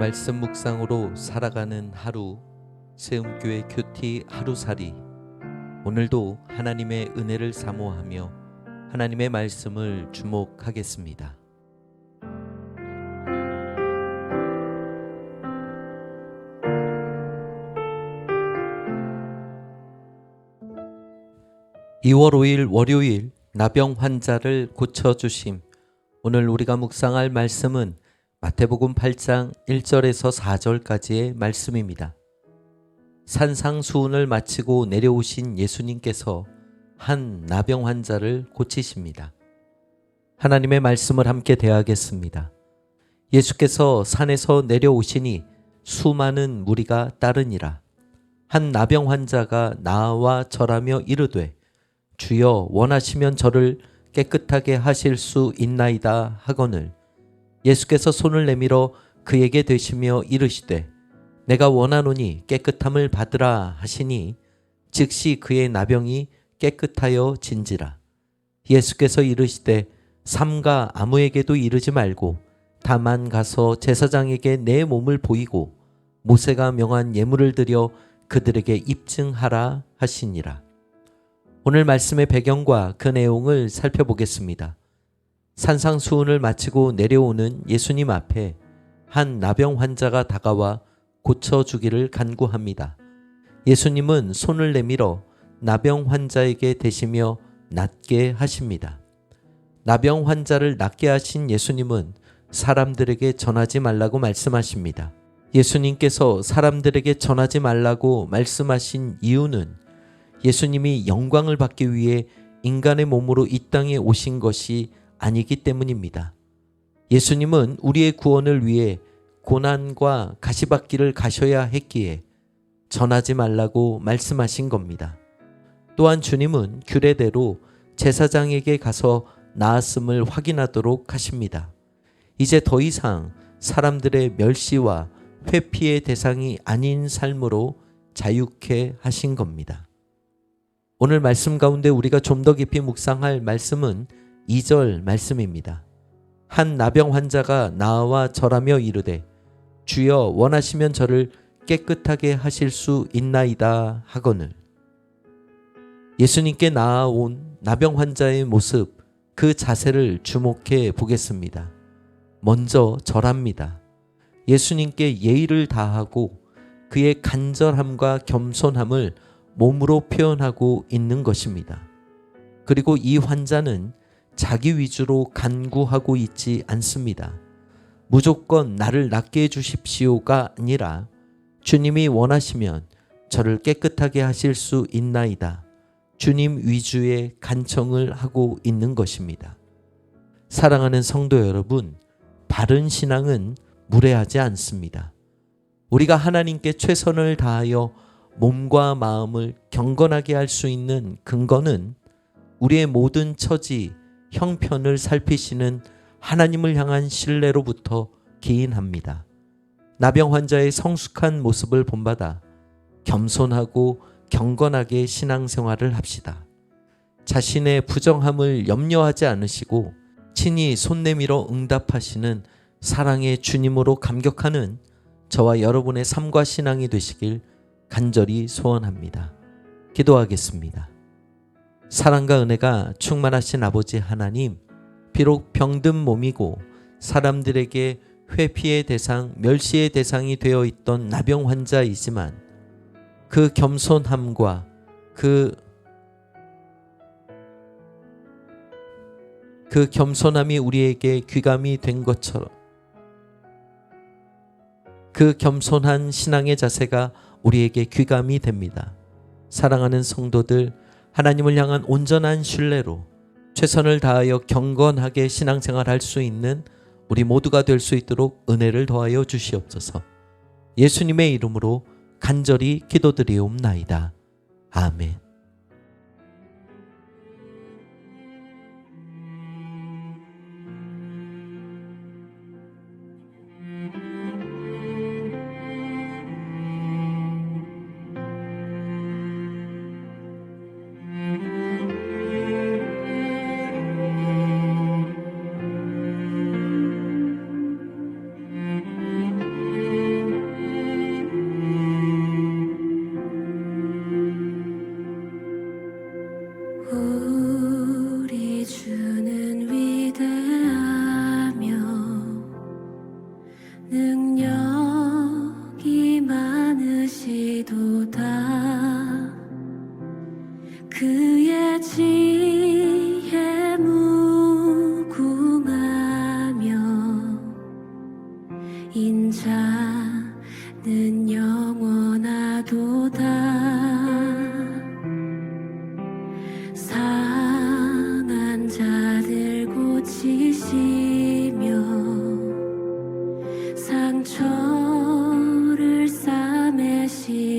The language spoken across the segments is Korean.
말씀 묵상으로 살아가는 하루 세움교회 큐티 하루살이 오늘도 하나님의 은혜를 사모하며 하나님의 말씀을 주목하겠습니다. (2월 5일) 월요일 나병 환자를 고쳐주심 오늘 우리가 묵상할 말씀은 마태복음 8장 1절에서 4절까지의 말씀입니다. 산상수훈을 마치고 내려오신 예수님께서 한 나병 환자를 고치십니다. 하나님의 말씀을 함께 대하겠습니다. 예수께서 산에서 내려오시니 수많은 무리가 따르니라. 한 나병 환자가 나와 절하며 이르되 주여 원하시면 저를 깨끗하게 하실 수 있나이다 하거늘 예수께서 손을 내밀어 그에게 되시며 이르시되 내가 원하노니 깨끗함을 받으라 하시니 즉시 그의 나병이 깨끗하여 진지라 예수께서 이르시되 삼가 아무에게도 이르지 말고 다만 가서 제사장에게 내 몸을 보이고 모세가 명한 예물을 드려 그들에게 입증하라 하시니라 오늘 말씀의 배경과 그 내용을 살펴보겠습니다. 산상수훈을 마치고 내려오는 예수님 앞에 한 나병 환자가 다가와 고쳐주기를 간구합니다. 예수님은 손을 내밀어 나병 환자에게 대시며 낫게 하십니다. 나병 환자를 낫게 하신 예수님은 사람들에게 전하지 말라고 말씀하십니다. 예수님께서 사람들에게 전하지 말라고 말씀하신 이유는 예수님이 영광을 받기 위해 인간의 몸으로 이 땅에 오신 것이 아니기 때문입니다. 예수님은 우리의 구원을 위해 고난과 가시밭길을 가셔야 했기에 전하지 말라고 말씀하신 겁니다. 또한 주님은 규례대로 제사장에게 가서 나았음을 확인하도록 하십니다. 이제 더 이상 사람들의 멸시와 회피의 대상이 아닌 삶으로 자유케 하신 겁니다. 오늘 말씀 가운데 우리가 좀 더 깊이 묵상할 말씀은 2절 말씀입니다. 한 나병 환자가 나와 절하며 이르되 주여 원하시면 저를 깨끗하게 하실 수 있나이다 하거늘 예수님께 나아온 나병 환자의 모습 그 자세를 주목해 보겠습니다. 먼저 절합니다. 예수님께 예의를 다하고 그의 간절함과 겸손함을 몸으로 표현하고 있는 것입니다. 그리고 이 환자는 자기 위주로 간구하고 있지 않습니다. 무조건 나를 낫게 해주십시오가 아니라 주님이 원하시면 저를 깨끗하게 하실 수 있나이다. 주님 위주의 간청을 하고 있는 것입니다. 사랑하는 성도 여러분, 바른 신앙은 무례하지 않습니다. 우리가 하나님께 최선을 다하여 몸과 마음을 경건하게 할 수 있는 근거는 우리의 모든 처지, 형편을 살피시는 하나님을 향한 신뢰로부터 기인합니다. 나병 환자의 성숙한 모습을 본받아 겸손하고 경건하게 신앙생활을 합시다. 자신의 부정함을 염려하지 않으시고 친히 손 내밀어 응답하시는 사랑의 주님으로 감격하는 저와 여러분의 삶과 신앙이 되시길 간절히 소원합니다. 기도하겠습니다. 사랑과 은혜가 충만하신 아버지 하나님, 비록 병든 몸이고 사람들에게 회피의 대상, 멸시의 대상이 되어 있던 나병 환자이지만 그 겸손함과 그, 그 겸손함이 우리에게 귀감이 된 것처럼 그 겸손한 신앙의 자세가 우리에게 귀감이 됩니다. 사랑하는 성도들, 하나님을 향한 온전한 신뢰로 최선을 다하여 경건하게 신앙생활 할 수 있는 우리 모두가 될 수 있도록 은혜를 더하여 주시옵소서. 예수님의 이름으로 간절히 기도드리옵나이다. 아멘.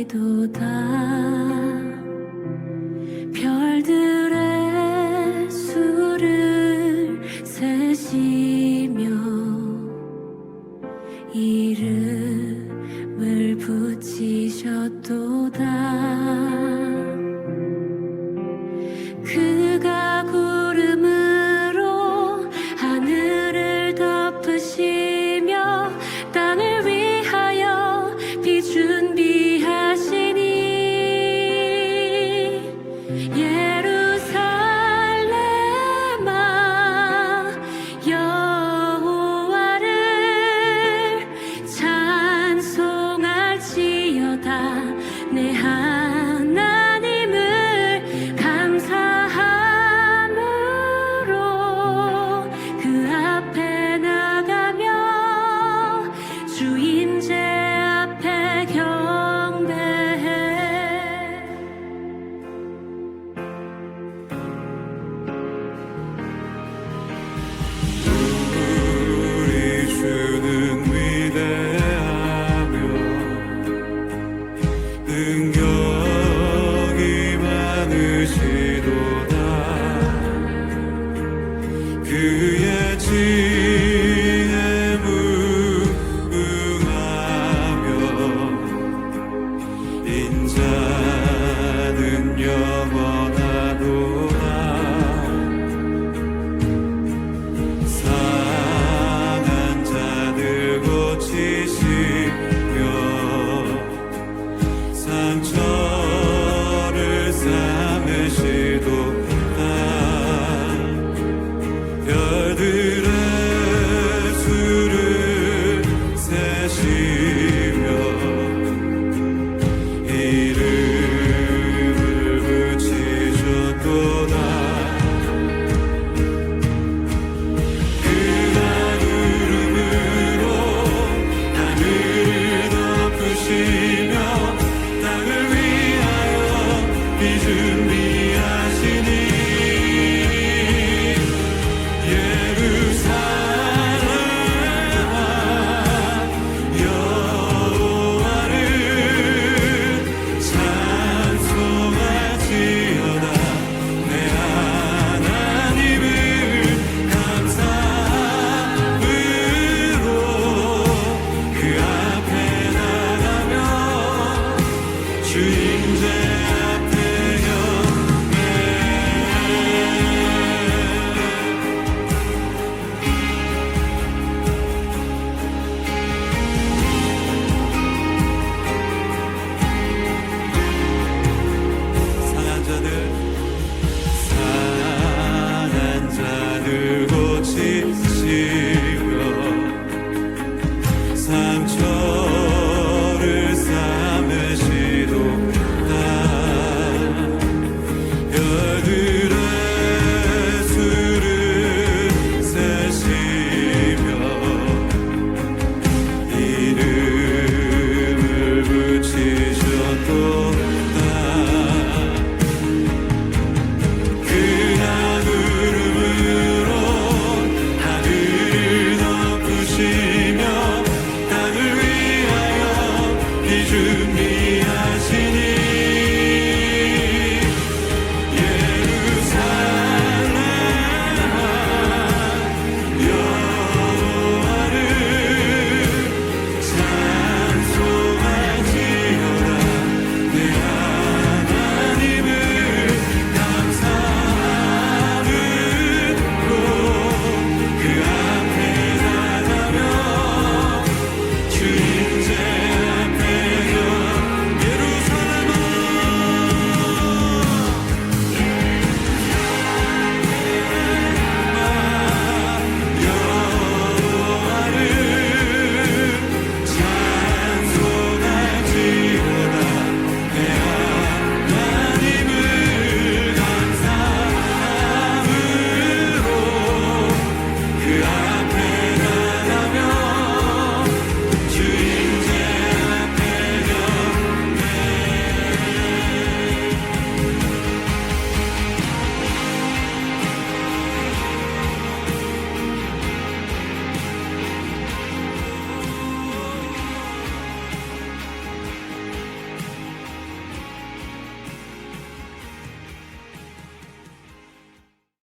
どだ 준비하시니